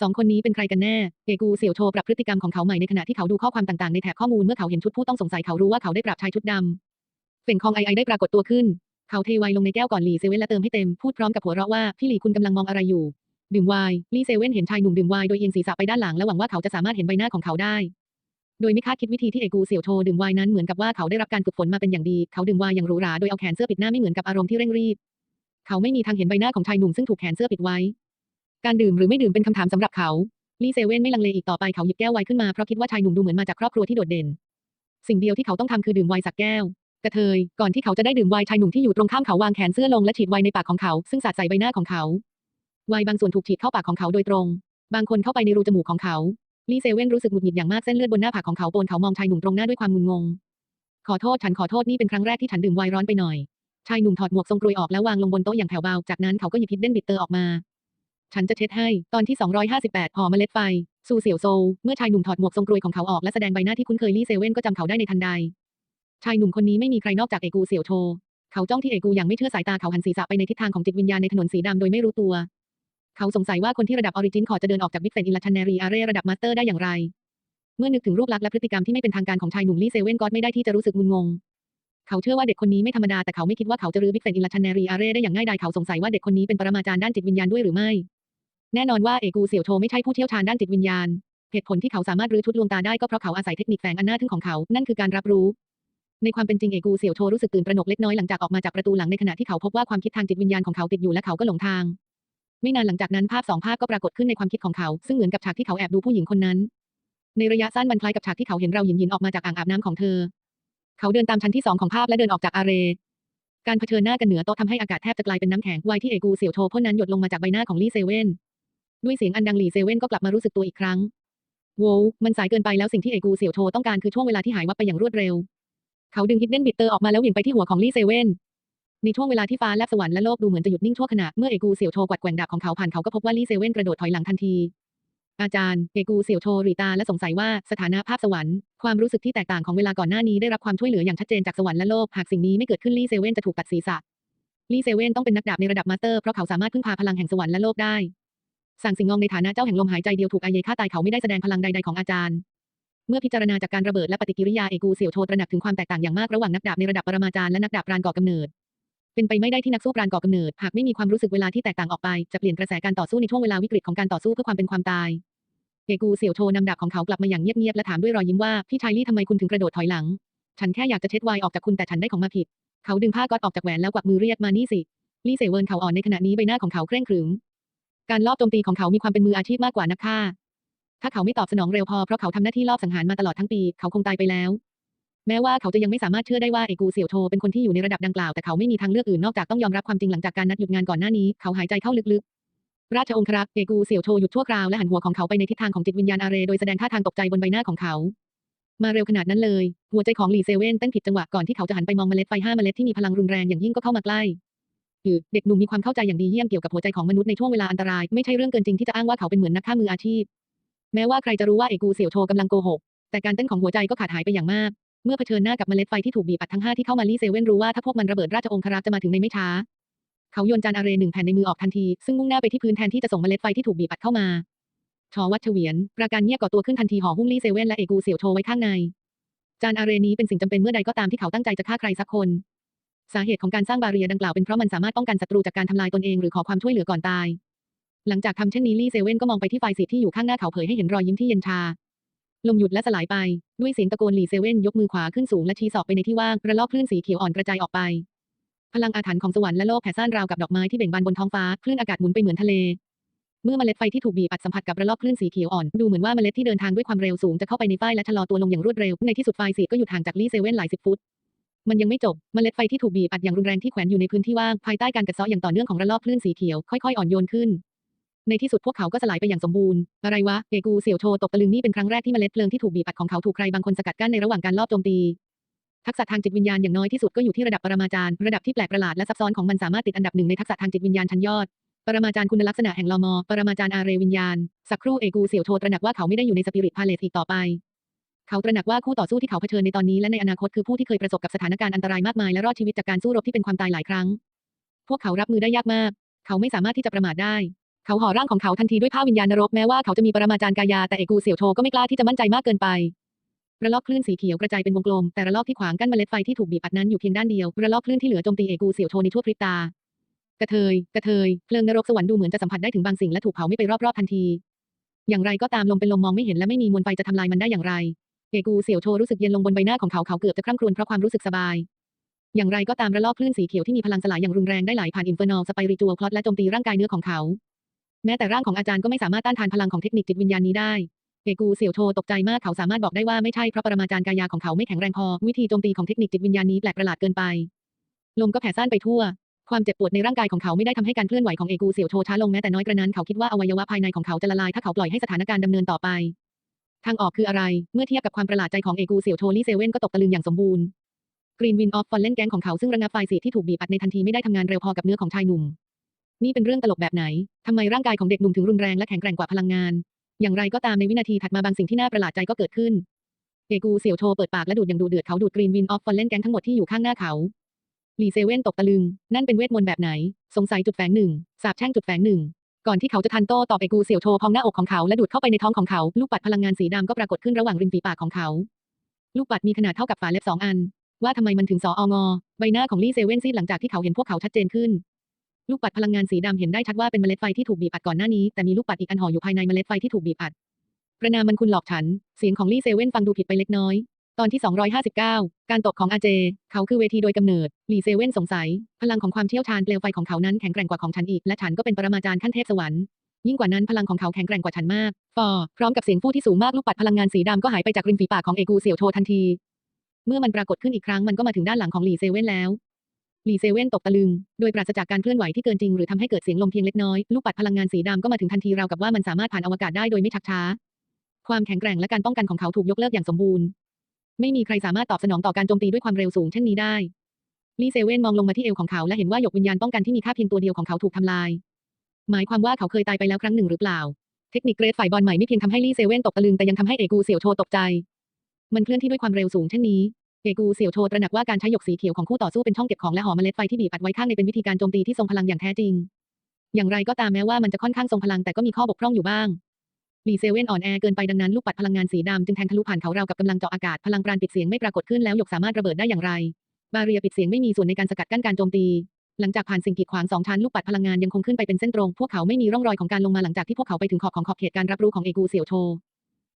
สองคนนี้เป็นใครกันแน่เอกูเสี่ยวโชปรับพฤติกรรมของเขาใหม่ในขณะที่เขาดูข้อความต่างๆในแถบข้อมูลเมื่อเขาเห็นชุดผู้ต้องสงสัยเขารู้ว่าเขาได้ปรับชายชุดดำเฟ่งคองไอไอได้ปรากฏตัวขึ้น เขาเทไวลงในแก้วก่อนหลีเซเว่นและเติมให้เต็มพูดพร้อมกับหัวเราะว่าพี่หลีคุณกำลังมองอะไรอยู่ ดื่มไวน์ลี่เซเว่นเห็นชายหนุ่มดื่มไวน์โดยเอียงศีรษะไปด้านหลังและหวังว่าเขาจะสามารถเห็นใบหน้าของเขาได้ โดยไม่คาดคิดวิธีที่เอกูเสี่ยวโชดื่มไวน์นั้นเหมือนกับว่าเขาได้รับการฝึกฝนมาเป็นอย่างดี เขาดื่มไวน์อย่างหรูหราโดยเอาแขนเสื้อปิดหน้าไม่เหมือนกับอารมณ์ที่เร่งรีบ เขาไม่มีทางเห็นใบหน้าของชายหนุ่มซึ่งถูกแขนเสื้อปิดไว้ การดื่มหรือไม่ดื่มเป็นคำถามสำหรับเขาลี่เซเว่นไม่ลังเลอีกต่อไปเขาหยิบแก้วไวน์ขึ้นมาเพราะคิดว่าชายหนุ่มดูเหมือนมาจากครอบครัวที่โดดเด่น สิ่งเดียวที่เขาต้องทำคือดื่มไวน์สักแก้วกระเทยก่อนที่เขาจะได้ดื่มไวน์ชายหนุ่มที่อยู่ตรงข้ามเขาวางแขนเสื้อลงและฉีดไวน์ในปากของเขา ซึ่งสาดใส่ใบหน้าของเขา ไวน์บางส่วนถูกฉีดเข้าปากของเขาโดยตรง บางคนเข้าไปในรูจมูกของเขา ลี่เซเว่นรู้สึกหงุดหงิดอย่างมากเส้นเลือดบนหน้าผากของเขาโปนเขามองชายหนุ่มตรงหน้าด้วยความงุนงง ขอโทษฉันขอโทษนี่เป็นครั้งแรกที่ฉันดื่มไวน์ร้อนไปหน่อย ชายหนุ่มถอดหมวกทรงกรวยออกแล้ววางลงบนโต๊ะอย่างแผ่วเบา จากนั้นเขาก็หยิบฮิดเด้นบิตเตอร์ออกมา ฉันจะเช็ดให้ ตอนที่ 258ห่อเมล็ดไฟ ซูเสี่ยวโซลเมื่อชายหนุ่มถอดหมวกทรงกรวยของเขาออกและแสดงใบหน้าที่คุ้นเคยลี่เซเว่นก็จำเขาได้ในทันใด ชายหนุ่มคนนี้ไม่มีใครนอกจากเอกูเสี่ยวโชเขาจ้องที่เอกูอย่างไม่เชื่อสายตาเขาหันศีรษะไปในทิศทางของจิตวิญญาณในถนนสีดำโดยไม่รู้ตัว เขาสงสัยว่าคนที่ระดับออริจินขอจะเดินออกจากบิ๊กเฟนอิลลัชันเนรีอาเรระดับมาสเตอร์ได้อย่างไร เมื่อนึกถึงรูปลักษณ์และพฤติกรรมที่ไม่เป็นทางการของชายหนุ่มลี่เซเว่นก็ไม่ได้ที่จะรู้สึกงุนงง เขาเชื่อว่าเด็กคนนี้ไม่ธรรมดาแต่เขาไม่คิดว่าเขาจะรื้อบิ๊กเฟนอิลลัชันเนรีอาเรได้อย่างง่ายดายเขาสงสัยว่าเด็กคนนี้เป็นปรมาจารย์ด้านจิตวิญญาณด้วยหรือไม่ แน่นอนว่าเอกูเสี่ยวโชไม่ใช่ผู้เชี่ยวชาญด้านจิตวิญญาณเหตุผลที่เขาสามารถรื้อชุดลวงตาได้ก็เพราะเขาอาศัยเทคนิคแฝงอันน่าทึ่งของเขา นั่นคือการรับรู้ ในความเป็นจริงเอกูเสี่ยวโชรู้สึกตื่นตระหนกเล็กน้อยหลังจากออกมาจากประตูหลังในขณะที่เขาพบว่าความคิดทางจิตวิญญาณของเขาติดอยู่และเขาก็หลงทาง ไม่นานหลังจากนั้นภาพสองภาพก็ปรากฏขึ้นในความคิดของเขา ซึ่งเหมือนกับฉากที่เขาแอบดูผู้หญิงคนนั้น ในระยะสั้นมันคล้ายกับฉากที่เขาเห็นเราหยินหยินออกมาจากอ่างอาบน้ำของเธอ เขาเดินตามชั้นที่สองของภาพและเดินออกจากอาเรการเผชิญหน้ากันเหนือโต๊ะทำให้อากาศแทบจะกลายเป็นน้ำแข็งไวที่เอกูเสี่ยวโชพ่นนั้นหยดลงมาจากใบหน้าของลี่เซเว่นด้วยเสียงอันดังหลี่เซเว่นก็กลับมารู้สึกตัวอีกครั้งโว้วมันสายเกินไปแล้วสิ่งที่เอกูเสี่ยวโชต้องการคือช่วงเวลาที่หายวับไปอย่างรวดเร็ว เขาดึงฮิดเด้นบิตเตอร์ออกมาแล้วหวี่งไปที่หัวของลี่เซเว่น ในช่วงเวลาที่ฟ้าแลบสวรรค์และโลกดูเหมือนจะหยุดนิ่งชั่วขณะเมื่อเอกูเสี่ยวโชกวัดแกว่งดาบของเขาผ่านเขาก็พบว่าลี่เซเว่นกระโดดถอยหลังทันที อาจารย์ เอกูเสี่ยวโชหรีตาและสงสัยว่าสถานะภาพสวรรค์ความรู้สึกที่แตกต่างของเวลาก่อนหน้านี้ได้รับความช่วยเหลืออย่างชัดเจนจากสวรรค์และโลกหากสิ่งนี้ไม่เกิดขึ้นลี่เซเว่นจะถูกตัดศีรษะลี่เซเว่นต้องเป็นนักดาบในระดับมาสเตอร์เพราะเขาสามารถพึ่งพาพลังแห่งสวรรค์และโลกได้สั่งสิงงองในฐานะเจ้าแห่งลมหายใจเดียวถูกอาเยฆ่าตายเขาไม่ได้แสดงพลังใดๆของอาจารย์ เมื่อพิจารณาจากการระเบิดและปฏิกิริยาเอกูเสี่ยวโชตระหนักถึงความแตกต่างอย่างมากระหว่างนักดาบในระดับปรมาจารย์และนักดาบราณก่อกำเนิด เป็นไปไม่ได้ที่นักสู้ปราณก่อกำเนิด หากไม่มีความรู้สึกเวลาที่แตกต่างออกไป จะเปลี่ยนกระแสการต่อสู้ในช่วงเวลาวิกฤตของการต่อสู้เพื่อความเป็นความตายเอกูเสี่ยวโชนำดาบของเขากลับมาอย่างเงียบๆและถามด้วยรอยยิ้มว่าพี่ชายลี่ทำไมคุณถึงกระโดดถอยหลัง ฉันแค่อยากจะเช็ดไวน์ออกจากคุณแต่ฉันได้ของมาผิด เขาดึงผ้าก๊อตออกจากแหวนแล้วกวักมือเรียกมานี่สิลี่เสเวินเขาอ่อนในขณะนี้ใบหน้าของเขาเคร่งขรึม การลอบโจมตีของเขามีความเป็นมืออาชีพมากกว่านักฆ่า ถ้าเขาไม่ตอบสนองเร็วพอเพราะเขาทำหน้าที่ลอบสังหารมาตลอดทั้งปี เขาคงตายไปแล้ว แม้ว่าเขาจะยังไม่สามารถเชื่อได้ว่าเอกูเสี่ยวโทเป็นคนที่อยู่ในระดับดังกล่าวแต่เขาไม่มีทางเลือกอื่นนอกจากต้องยอมรับความจริงหลังจากการนัดหยุดงานก่อนหน้านี้เขาหายใจเข้าลึกๆ ราชองครักษ์เอกูเสี่ยวโทหยุดชั่วคราวและหันหัวของเขาไปในทิศทางของจิตวิญญาณอาเรโดยแสดงท่าทางตกใจบนใบหน้าของเขา มาเร็วขนาดนั้นเลย หัวใจของหลี่เซเว่นเต้นผิดจังหวะก่อนที่เขาจะหันไปมองเมล็ดไฟห้าเมล็ดที่มีพลังรุนแรงอย่างยิ่งก็เข้ามาใกล้หือเด็กหนุ่มมีความเข้าใจอย่างดีเยี่ยมเกี่ยวกับหัวใจของมนุษย์ในช่วงเวลาอันตรายไม่ใช่เรื่องเกินจริงที่จะอ้างว่าเขาเป็นเหมือนนักฆ่ามืออาชีพ แม้ว่าใครจะรู้ว่าเอกูเสี่ยวโทกำลังโกหกแต่การเต้นของหัวใจก็ขาดหายไปอย่างมาก เมื่อเผชิญหน้ากับเมล็ดไฟที่ถูกบีบอัดทั้งห้าที่เข้ามาลี่เซเว่นรู้ว่าถ้าพวกมันระเบิดราชองครักษ์จะมาถึงในไม่ช้า เขาโยนจานอาเรหนึ่งแผ่นในมือออกทันที ซึ่งมุ่งหน้าไปที่พื้นแทนที่จะส่งเมล็ดไฟที่ถูกบีบอัดเข้ามาชอวัดเฉวียนประการเงียบก่อตัวขึ้นทันทีห่อหุ้มลี่เซเว่นและเอกูเสี่ยวโทไว้ข้างใน จานอาเรนี้เป็นสิ่งจำเป็นเมื่อใดก็ตามที่เขาตั้งใจจะฆ่าใครสักคน สาเหตุของการสร้างบาเรียดังกล่าวเป็นเพราะมันสามารถป้องกันศัตรูจากการทำลายตนเองหรือขอความช่วยเหลือก่อนตาย หลังจากทำเช่นนี้ลี่เซเว่นก็มองไปที่ไฟสีที่อยู่ข้างหน้าเขาเผยให้เห็นรอยยิ้มที่เย็นชา ลมหยุดและสลายไป ด้วยเสียงตะโกนหลี่เซเว่นยกมือขวาขึ้นสูงและชี้ศอกไปในที่ว่างระลอกคลื่นสีเขียวอ่อนกระจายออกไป พลังอาถรรพ์ของสวรรค์และโลกแผ่ซ่านราวกับดอกไม้ที่เบ่งบานบนท้องฟ้าคลื่นอากาศหมุนไปเหมือนทะเล เมื่อเมล็ดไฟที่ถูกบีบอัดสัมผัสกับระลอกคลื่นสีเขียวอ่อนดูเหมือนว่าเมล็ดที่เดินทางด้วยความเร็วสูงจะเข้าไปในฝ้ายและชะลอตัวลงอย่างรวดเร็วในที่สุดไฟสีก็หยุดห่างจากลี่เซเว่นหลายสิบฟุตมันยังไม่จบเมล็ดไฟที่ถูกบีบอัดอย่างรุนแรงที่แขวนอยู่ในพื้นที่ว่างภายใต้การกัดเซาะอย่างต่อเนื่องของระลอกคลื่นสีเขียวค่อยๆอ่อนโยนขึ้น ในที่สุดพวกเขาก็สลายไปอย่างสมบูรณ์ อะไรวะ เอกูเสี่ยวโชตกตะลึงนี่เป็นครั้งแรกที่เมล็ดเพลิงที่ถูกบีบอัดของเขาถูกใครบางคนสกัดกั้นในระหว่างการลอบโจมตี ทักษะทางจิตวิญญาณอย่างน้อยที่สุดก็อยู่ที่ระดับปรมาจารย์ ระดับที่แปลกประหลาดและซับซ้อนของมันสามารถติดอันดับหนึ่งในทักษะทางจิตวิญญาณชั้นยอด ปรมาจารย์คุณลักษณะแห่งลอมอ ปรมาจารย์อาเรวิญญาณ สักครู่เอกูเสี่ยวโชตระหนักว่าเขาไม่ได้อยู่ในสปิริตพาเลตอีกต่อไป เขาตระหนักว่าคู่ต่อสู้ที่เขาเผชิญในตอนนี้และในอนาคตคือผู้ที่เคยประสบกับสถานการณ์อันตรายมากมายและรอดชีวิตจากการสู้รบที่เป็นความตายหลายครั้ง พวกเขารับมือได้ยากมาก เขาไม่สามารถที่จะประมาทได้ เขาห่อร่างของเขาทันทีด้วยผ้าวิญญาณนรกแม้ว่าเขาจะมีปรมาจารย์กายาแต่เอกูเสี่ยวโชก็ไม่กล้าที่จะมั่นใจมากเกินไประลอกคลื่นสีเขียวกระจายเป็นวงกลมแต่ระลอกที่ขวางกั้นเมล็ดไฟที่ถูกบีบอัดนั้นอยู่เพียงด้านเดียวระลอกคลื่นที่เหลือโจมตีเอกูเสี่ยวโชในทั่วพริบตากระเทยกระเทยเพลิงนรกสวรรค์ดูเหมือนจะสัมผัสได้ถึงบางสิ่งและถูกเผาไม่ไปรอบๆทันที อย่างไรก็ตามลมเป็นลมมองไม่เห็นและไม่มีมวลไฟจะทำลายมันได้อย่างไรเอกูเสี่ยวโชรู้สึกเย็นลงบนใบหน้าของเขาเขาเกือบจะคร่ำครวญเพราะความรู้สึกสบาย อย่างไรก็ตามระลอกคลื่นสีเขียวที่มีพลังสลายอย่างรุนแรงได้ไหลผ่านอินเฟอร์นอลสไปริจูอลพลอตและโจมตีร่างกายเนื้อของเขา แม้แต่ร่างของอาจารย์ก็ไม่สามารถต้านทานพลังของเทคนิคจิตวิญญาณนี้ได้เอกูเสี่ยวโชตกใจมากเขาสามารถบอกได้ว่าไม่ใช่เพราะปรมาจารย์กายาของเขาไม่แข็งแรงพอ วิธีโจมตีของเทคนิคจิตวิญญาณนี้แปลกประหลาดเกินไป ลมก็แผ่ซ่านไปทั่ว ความเจ็บปวดในร่างกายของเขาไม่ได้ทำให้การเคลื่อนไหวของเอกูเสี่ยวโชช้าลงแม้แต่น้อยกระนั้นเขาคิดว่าอวัยวะภายในของเขาจะละลายถ้าเขาปล่อยให้สถานการณ์ดำเนินต่อไป ทางออกคืออะไร เมื่อเทียบกับความประหลาดใจของเอกูเสี่ยวโชลี่เซเว่นก็ตกตะลึงอย่างสมบูรณ์กรีนวินออฟฟอนเล่นแก๊งของเขาซึ่งระงับไฟสีที่ถูกบีบอัดในทันทีไม่ได้ทำงานเร็วพอกับเนื้อของชายหนุ่ม นี่เป็นเรื่องตลกแบบไหน ทำไมร่างกายของเด็กหนุ่มถึงรุนแรงและแข็งแกร่งกว่าพลังงาน อย่างไรก็ตามในวินาทีถัดมาบางสิ่งที่น่าประหลาดใจก็เกิดขึ้น เอกูเสี่ยวโชเปิดปากและดูดอย่างดูเดือดเขาดูดกรีนวินออฟฟอนเล่นแก๊งทั้งหมดที่อยู่ข้างหน้าเขาหลีเซเว่นตกตะลึง นั่นเป็นเวทมนต์แบบไหน สงสัยจุดแฝงหนึ่ง สาบแช่งจุดแฝงหนึ่ง ก่อนที่เขาจะทันโต้ตอบเอกูเสี่ยวโชพองหน้าอกของเขาและดูดเข้าไปในท้องของเขา ลูกปัดพลังงานสีดำก็ปรากฏขึ้นระหว่างริมฝีปากของเขา ลูกปัดมีขนาดเท่ากับฝาเล็บสองอัน ว่าทำไมมันถึงสอองอใบหน้าของลี่เซเว่นซีดหลังจากที่เขาเห็นพวกเขาชัดเจนขึ้น ลูกปัดพลังงานสีดำเห็นได้ชัดว่าเป็นเมล็ดไฟที่ถูกบีบอัดก่อนหน้านี้แต่มีลูกปัดอีกอันห่ออยู่ภายในเมล็ดไฟที่ถูกบีบอัดประนามมันคุณหลอกฉัน เสียงของลี่เซเว่นฟังดูผิดไปเล็กน้อย ตอนที่ 259 การตกของอาเจ เขาคือเวทีโดยกำเนิด ลี่เซเว่นสงสัย พลังของความเชี่ยวชาญเปลวไฟของเขานั้นแข็งแกร่งกว่าของฉันอีก และฉันก็เป็นปรมาจารย์ขั้นเทพสวรรค์ ยิ่งกว่านั้นพลังของเขาแข็งแกร่งกว่าฉันมาก ฟอ พร้อมกับเสียงฟู่ที่สูงมากลูกปัดพลังงานสีดำก็หายไปจากริมฝีปากของเอกูเสี่ยวโชทันที เมื่อมันปรากฏขึ้นอีกครั้งมันก็มาถึงด้านหลังของหลี่เซเว่นแล้ว หลี่เซเว่นตกตะลึง โดยปราศจากการเคลื่อนไหวที่เกินจริงหรือทำให้เกิดเสียงลมเพียงเล็กน้อย ลูกปัดพลังงานสีดำก็มาถึงทันทีราวกับว่ามันสามารถผ่านอวกาศได้โดยไม่ชักช้า ความแข็งแกร่งและการป้องกันของเขาถูกยกเลิกอย่างสมบูรณ์ ไม่มีใครสามารถตอบสนองต่อการโจมตีด้วยความเร็วสูงเช่นนี้ได้ลี่เซเว่นมองลงมาที่เอวของเขาและเห็นว่าหยกวิญญาณป้องกันที่มีค่าเพียงตัวเดียวของเขาถูกทำลาย หมายความว่าเขาเคยตายไปแล้วครั้งหนึ่งหรือเปล่า เทคนิคเกรดฝ่ายบอลใหม่ไม่เพียงทำให้ลี่เซเว่นตกตะลึงแต่ยังทำให้เอกูเสี่ยวโชตกใจ มันเคลื่อนที่ด้วยความเร็วสูงเช่นนี้ เอกูเสี่ยวโชตระหนักว่าการใช้หยกสีเขียวของคู่ต่อสู้เป็นช่องเก็บของและหอเมล็ดไฟที่บีบอัดไว้ข้างในเป็นวิธีการโจมตีที่ทรงพลังอย่างแท้จริง อย่างไรก็ตามแม้ว่ามันจะค่อนข้างทรงพลังแต่ก็มีข้อบกพร่องอยู่บ้างหลีเซเว่นอ่อนแอเกินไปดังนั้นลูกปัดพลังงานสีดำจึงแทงทะลุผ่านเขาเรากับกำลังเจาะอากาศพลังปราณปิดเสียงไม่ปรากฏขึ้นแล้วหยกสามารถระเบิดได้อย่างไร บาเรียปิดเสียงไม่มีส่วนในการสกัดกั้นการโจมตี หลังจากผ่านสิ่งกีดขวางสองชั้นลูกปัดพลังงานยังคงขึ้นไปเป็นเส้นตรง พวกเขาไม่มีร่องรอยของการลงมาหลังจากที่พวกเขาไปถึงขอบของขอบเขตการรับรู้ของเอกูเสี่ยวโช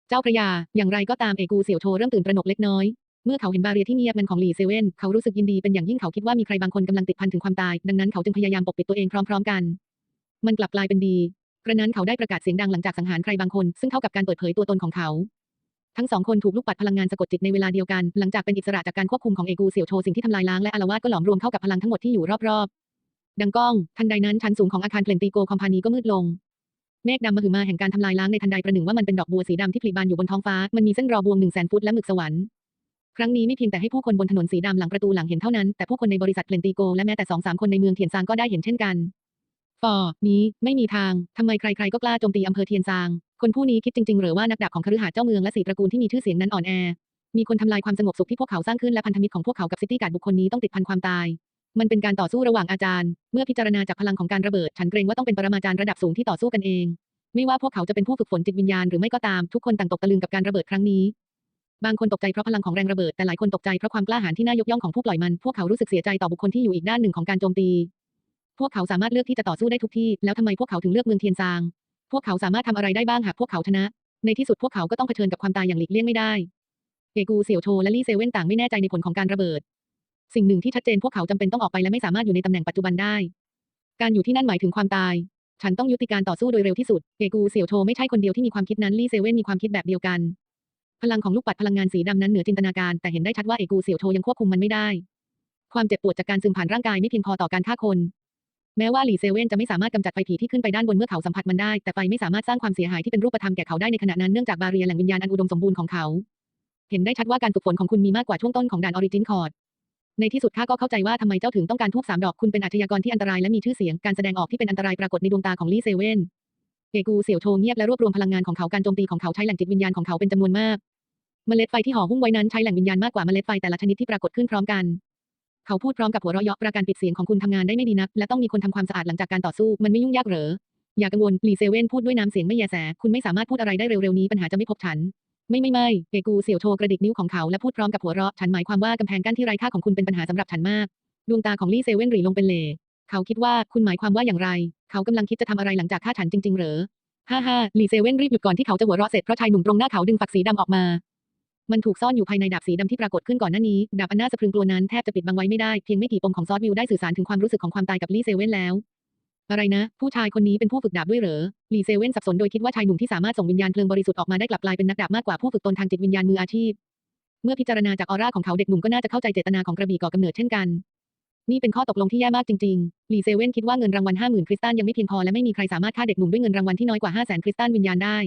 เจ้าพระยา อย่างไรก็ตามเอกูเสี่ยวโชเริ่มตื่นตระหนกเล็กน้อย เมื่อเขาเห็นบาเรียที่เงียบงันของหลีเซเว่นเขารู้สึกยินดีเป็นอย่างยิ่งเขาคิดว่ามีใครบางคนกำลังติดพันถึงความตาย ดังนั้นเขาจึงพยายามปกปิดตัวเองพร้อม ๆ กัน มันกลับกลายเป็นดีกระนั้นเขาได้ประกาศเสียงดังหลังจากสังหารใครบางคน ซึ่งเท่ากับการเปิดเผยตัวตนของเขา ทั้งสองคนถูกลูกปัดพลังงานสะกดจิตในเวลาเดียวกัน หลังจากเป็นอิสระจากการควบคุมของเอกูเสี่ยวโชสิ่งที่ทำลายล้างและอาละวาดก็หลอมรวมเข้ากับพลังทั้งหมดที่อยู่รอบๆ ดังก้อง ทันใดนั้นชั้นสูงของอาคารเพลนติโกคอมพานีก็มืดลง เมฆดำมหึมาแห่งการทำลายล้างในทันใดประหนึ่งว่ามันเป็นดอกบัวสีดำที่ผลิบานอยู่บนท้องฟ้า มันมีเส้นรอบวงหนึ่งแสนฟุตและหมึกสวรรค์ ครั้งนี้ไม่เพียงแต่ให้ผู้คนบนถนนสีดำหลังประตูหลังเห็นเท่านั้น แต่ผู้คนในบริษัทเพลนติโกและแม้แต่สองสามคนในเมืองเทียนซางก็ได้เห็นเช่นกันฟอนี้ไม่มีทาง ทำไมใครๆก็กล้าโจมตีอำเภอเทียนซาง คนผู้นี้คิดจริงๆ หรือว่านักดาบของคฤหาสน์เจ้าเมืองและสีตระกูลที่มีชื่อเสียงนั้นอ่อนแอ มีคนทำลายความสงบสุขที่พวกเขาสร้างขึ้นและพันธมิตรของพวกเขากับซิตี้การ์ดบุคคลนี้ต้องติดพันความตาย มันเป็นการต่อสู้ระหว่างอาจารย์ เมื่อพิจารณาจากพลังของการระเบิด ฉันเกรงว่าต้องเป็นปรมาจารย์ระดับสูงที่ต่อสู้กันเอง ไม่ว่าพวกเขาจะเป็นผู้ฝึกฝนจิตวิญญาณหรือไม่ก็ตาม ทุกคนต่างตกตะลึงกับการระเบิดครั้งนี้ บางคนตกใจเพราะพลังของแรงระเบิด แต่หลายคนตกใจเพราะความกล้าหาญที่น่ายกย่องของผู้ปล่อยมัน พวกเขารู้สึกเสียใจต่อบุคคลที่อยู่อีกด้านหนึ่งของการโจมตี พวกเขาสามารถเลือกที่จะต่อสู้ได้ทุกที่ แล้วทำไมพวกเขาถึงเลือกเมืองเทียนซาง พวกเขาสามารถทำอะไรได้บ้างหากพวกเขาชนะ ในที่สุดพวกเขาก็ต้องเผชิญกับความตายอย่างหลีกเลี่ยงไม่ได้ เอกูเสี่ยวโชและลี่เซเว่นต่างไม่แน่ใจในผลของการระเบิด สิ่งหนึ่งที่ชัดเจนพวกเขาจำเป็นต้องออกไปและไม่สามารถอยู่ในตำแหน่งปัจจุบันได้ การอยู่ที่นั่นหมายถึงความตาย ฉันต้องยุติการต่อสู้โดยเร็วที่สุด เอกูเสี่ยวโชไม่ใช่คนเดียวที่มีความคิดนั้นลี่เซเว่นมีความคิดแบบเดียวกัน พลังของลูกปัดพลังงานสีดำนั้นเหนือจินตนาการ แต่เห็นได้ชัดว่าเอกูเสี่ยวโชยังควบคุมมันไม่ได้ ความเจ็บปวดจากการซึมผ่านร่างกายไม่เพียงพอต่อการฆ่าคน แม้ว่าหลี่เซเว่นจะไม่สามารถกำจัดไฟผีที่ขึ้นไปด้านบนเมื่อเขาสัมผัสมันได้ แต่ไฟไม่สามารถสร้างความเสียหายที่เป็นรูปธรรมแก่เขาได้ในขณะนั้นเนื่องจากบาเรียแหล่งวิญญาณอันอุดมสมบูรณ์ของเขา เห็นได้ชัดว่าการฝึกฝนของคุณมีมากกว่าช่วงต้นของด่านออริจินคอร์ดในที่สุดข้าก็เข้าใจว่าทำไมเจ้าถึงต้องการทูบสามดอกคุณเป็นอาชญากรที่อันตรายและมีชื่อเสียงการแสดงออกที่เป็นอันตรายปรากฏในดวงตาของลี่เซเว่นเอกูเสี่ยวโชเงียบและรวบรวมพลังงานของเขาการโจมตีของเขาใช้แหล่งจิตวิญญาณของเขาเป็นจำนวนมาก เมล็ดไฟที่ห่อหุ้มไว้นั้นใช้แหล่งวิญญาณมากกว่าเมล็ดไฟแต่ละชนิดที่ปรากฏขึ้นพร้อมกัน เขาพูดพร้อมกับหัวเราะเยาะประการปิดเสียงของคุณทำงานได้ไม่ดีนัก และต้องมีคนทำความสะอาดหลังจากการต่อสู้ มันไม่ยุ่งยากเหรอ อย่ากังวลลีเซเว่นพูดด้วยน้ำเสียงไม่แยแส คุณไม่สามารถพูดอะไรได้เร็วๆนี้ปัญหาจะไม่พบฉัน ไม่ไม่ไม่เกกูเสี่ยวโชกระดิกนิ้วของเขาและพูดพร้อมกับหัวเราะ ฉันหมายความว่ากำแพงกั้นที่ไร้ค่าของคุณเป็นปัญหาสำหรับฉันมาก ดวงตาของลี่เซเว่นหรี่ลงเป็นเลเขาคิดว่าคุณหมายความว่าอย่างไร เขากำลังคิดจะทำอะไรหลังจากฆ่าฉันจริงๆเหรอฮ่าฮ่าลีเซเว่นรีบหยุดก่อนที่เขาจะหัวเราะเสร็จเพราะชายหนุ่มตรงหน้าเขาดึงฝักสีดำออกมา มันถูกซ่อนอยู่ภายในดาบสีดำที่ปรากฏขึ้นก่อนหน้านี้ ดาบอันน่าสะพรึงกลัวนั้นแทบจะปิดบังไว้ไม่ได้ เพียงไม่กี่ปมของซอสวิวได้สื่อสารถึงความรู้สึกของความตายกับลี่เซเว่นแล้ว อะไรนะ ผู้ชายคนนี้เป็นผู้ฝึกดาบด้วยเหรอ ลีเซเว่นสับสนโดยคิดว่าชายหนุ่มที่สามารถส่งวิญญาณเพลิงบริสุทธิ์ออกมาได้กลับกลายเป็นนักดาบมากกว่าผู้ฝึกตนทางจิตวิญญาณมืออาชีพ เมื่อพิจารณาจากออร่าของเขาเด็กหนุ่มก็น่าจะเข้าใจเจตนาของกระบี่ก่อกำเนิดเช่นกันนี่เป็นข้อตกลงที่แย่มากจริงๆลีเซเว่นคิดว่าเงินรางวัล50,000คริสตัลยังไม่เพียงพอและไม่มีใครสามารถฆ่าเด็กหนุ่มด้วยเงินรางวัลที่น้อยกว่า500,000คริสตัลวิญญาณได้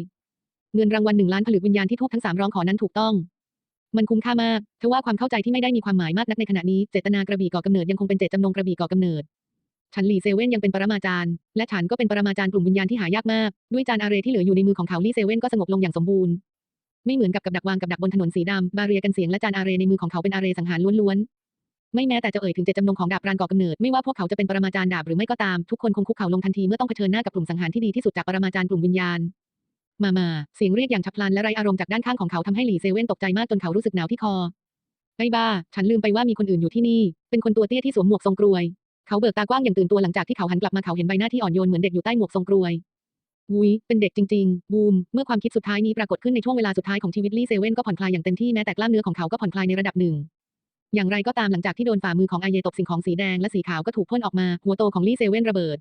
เงินรางวัลหนึ่งล้านผลึกวิญญาณที่ทูบทั้งสามร้องขอนั้นถูกต้อง มันคุ้มค่ามากทว่าความเข้าใจที่ไม่ได้มีความหมายมากนักในขณะนี้ เจตนากระบี่ก่อกำเนิดยังคงเป็นเจตจำนงกระบี่ก่อกำเนิด ฉันหลี่เซเว่นยังเป็นปรมาจารย์ และฉันก็เป็นปรมาจารย์กลุ่มวิญญาณที่หายากมาก ด้วยจานอาเรที่เหลืออยู่ในมือของเขาลี่เซเว่นก็สงบลงอย่างสมบูรณ์ ไม่เหมือนกับกับดักวางกับดักบนถนนสีดำบาเรียกันเสียงและจานอาเรในมือของเขาเป็นอาเรสังหารล้วนๆ ไม่แม้แต่จะเอ่ยถึงเจตจำนงของดาบรานก่อกำเนิด ไม่ว่าพวกเขาจะเป็นปรมาจารย์ดาบหรือไม่ก็ตาม ทุกคนคงคุกเข่าลงทันทีเมื่อต้องเผชิญหน้ากับกลุ่มสังหารที่ดีที่สุดจากปรมาจารย์กลุ่มวิญญาณ มามา เสียงเรียกอย่างฉับพลันและไรอารมณ์จากด้านข้างของเขาทำให้หลี่เซเว่นตกใจมากจนเขารู้สึกหนาวที่คอ ไอ้บ้า ฉันลืมไปว่ามีคนอื่นอยู่ที่นี่ เป็นคนตัวเตี้ยที่สวมหมวกทรงกรวย เขาเบิกตากว้างอย่างตื่นตัวหลังจากที่เขาหันกลับมาเขาเห็นใบหน้าที่อ่อนโยนเหมือนเด็กอยู่ใต้หมวกทรงกรวยวุ้ยเป็นเด็กจริงๆ บูม เมื่อความคิดสุดท้ายนี้ปรากฏขึ้นในช่วงเวลาสุดท้ายของชีวิตลี่เซเว่นก็ผ่อนคลายอย่างเต็มที่แม้แต่กล้ามเนื้อของเขาก็ผ่อนคลายในระดับหนึ่ง อย่างไรก็ตามหลังจากที่โดนฝ่ามือของไอเยตกสิ่งของสีแดงและสีขาวก็ถูกพ่นออกมา หัวโตของลี่เซเว่นระเบิด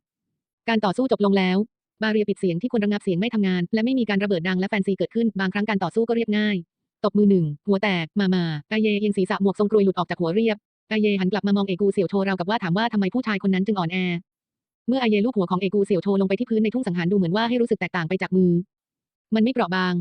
การต่อสู้จบลงแล้ว บาเรียปิดเสียงที่ควรระงับเสียงไม่ทำงาน และไม่มีการระเบิดดังและแฟนซีเกิดขึ้น บางครั้งการต่อสู้ก็เรียบง่าย ตบมือหนึ่ง หัวแตก มามาไอเยเอียงศีรษะหมวกทรงกรวยหลุดออกจากหัวเรียบไอเยหันกลับมามองเอกูเสี่ยวโชรากับว่าถามว่าทำไมผู้ชายคนนั้นจึงอ่อนแอ เมื่อไอเยลูบหัวของเอกูเสี่ยวโชลงไปที่พื้นในทุ่งสังหารดูเหมือนว่าให้รู้สึกแตกต่างไปจากมือ มันไม่เปราะบาง